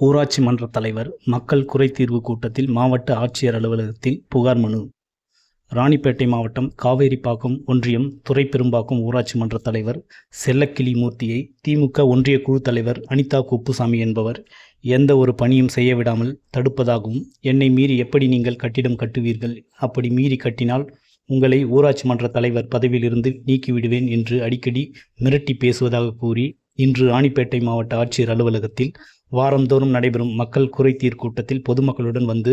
ஊராட்சி மன்ற தலைவர் மக்கள் குறைதீர்வு கூட்டத்தில் மாவட்ட ஆட்சியர் அலுவலகத்தில் புகார் மனு. ராணிப்பேட்டை மாவட்டம் காவேரிப்பாக்கம் ஒன்றியம் துரைப்பெரும்பாக்கம் ஊராட்சி மன்ற தலைவர் செல்லக்கிளி மூர்த்தியை திமுக ஒன்றிய குழு தலைவர் அனிதா குப்புசாமி என்பவர் எந்த ஒரு பணியும் செய்ய விடாமல் தடுப்பதாகவும் என்னை மீறி எப்படி நீங்கள் கட்டிடம் கட்டுவீர்கள்? அப்படி மீறி கட்டினால் உங்களை ஊராட்சி மன்ற தலைவர் பதவியிலிருந்து நீக்கிவிடுவேன் என்று அடிக்கடி மிரட்டி பேசுவதாக கூறி இன்று ராணிப்பேட்டை மாவட்ட ஆட்சியர் அலுவலகத்தில் வாரந்தோறும் நடைபெறும் மக்கள் குறைதீர் கூட்டத்தில் பொதுமக்களுடன் வந்து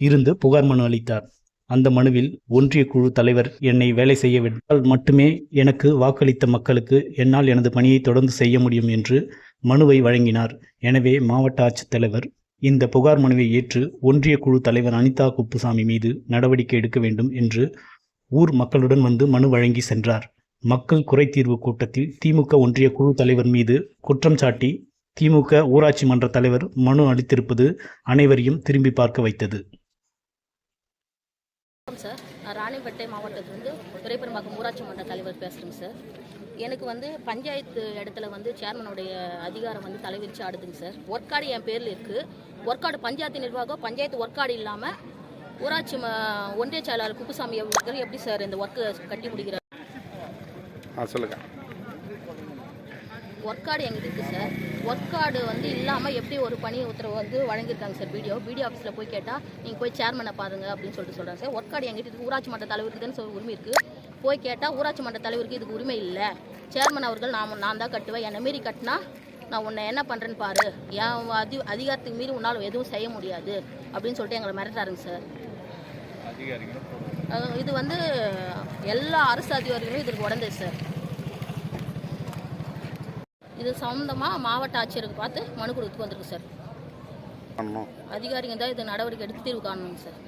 இருந்து புகார் மனு அளித்தார். அந்த மனுவில் ஒன்றிய குழு தலைவர் என்னை வேலை செய்ய விட்டால் மட்டுமே எனக்கு வாக்களித்த மக்களுக்கு என்னால் எனது பணியை தொடர்ந்து செய்ய முடியும் என்று மனுவை வழங்கினார். எனவே மாவட்ட ஆட்சித்தலைவர் இந்த புகார் மனுவை ஏற்று ஒன்றிய குழு தலைவர் அனிதா குப்புசாமி மீது நடவடிக்கை எடுக்க வேண்டும் என்று ஊர் மக்களுடன் வந்து மனு வழங்கி சென்றார். மக்கள் குறைதீர்வு கூட்டத்தில் திமுக ஒன்றிய குழு தலைவர் மீது குற்றம் சாட்டி திமுக ஊராட்சி மன்ற தலைவர் மனு அளித்திருப்பது அனைவரையும் திரும்பி பார்க்க வைத்தது. சார். நான் ராணிப்பேட்டை மாவட்டத்திலிருந்து துரைப்பெரும்பாக்கம் ஊராட்சி மன்ற தலைவர் பேசுகிறேங்க சார். எனக்கு வந்து பஞ்சாயத்து இடத்துல வந்து சேர்மனுடைய அதிகாரம் வந்து தலைவிரிச்சு ஆடுதுங்க சார். ஒர்க் கார்டு என் பேரில் இருக்குது ஒர்க் கார்டு பஞ்சாயத்து நிர்வாகம் பஞ்சாயத்து ஒர்க் கார்டு இல்லாமல் ஊராட்சி ம ஒன்றிய செயலாளர் குப்புசாமி அவர்கள் எப்படி சார் இந்த ஒர்க்கு கட்டி முடிக்கிறார்? ஆ சொல்லுங்கள் ஒர்க் கார்டு எங்கிட்ட இருக்குது சார் ஒர்க் கார்டு வந்து இல்லாமல் எப்படி ஒரு பணி உத்தரவு வந்து வழங்கியிருக்காங்க சார் வீடியோ வீடியோ ஆஃபீஸில் போய் கேட்டால் நீங்கள் போய் சேர்மனை பாருங்க அப்படின்னு சொல்லிட்டு சொல்கிறாங்க சார் ஒர்க் கார்டு எங்கிட்ட இருக்கு? ஊராட்சி மன்ற தலைவருக்கு தான் சொல்லி உரிமை இருக்குது போய் கேட்டால் ஊராட்சி மன்ற தலைவருக்கு இதுக்கு உரிமை இல்லை. சேர்மன் அவர்கள் நான் நான் தான் கட்டுவேன். என்னை மீறி கட்டினா நான் உன்னை என்ன பண்ணுறேன்னு பாரு. என் அதி அதிகாரத்துக்கு மீறி உன்னால் எதுவும் செய்ய முடியாது. அப்படின்னு சொல்லிட்டு எங்களை மிரட்டாருங்க சார் அஹ் இது வந்து எல்லா அரசு அதிகாரிகளும் இதற்கு உடந்தது சார் இது சம்மந்தமாக மாவட்ட ஆட்சியருக்கு பார்த்து மனு கொடுத்து வந்திருக்கு சார் அதிகாரிங்க தான் இது நடவடிக்கை எடுத்து தீர்வு காணணுங்க சார்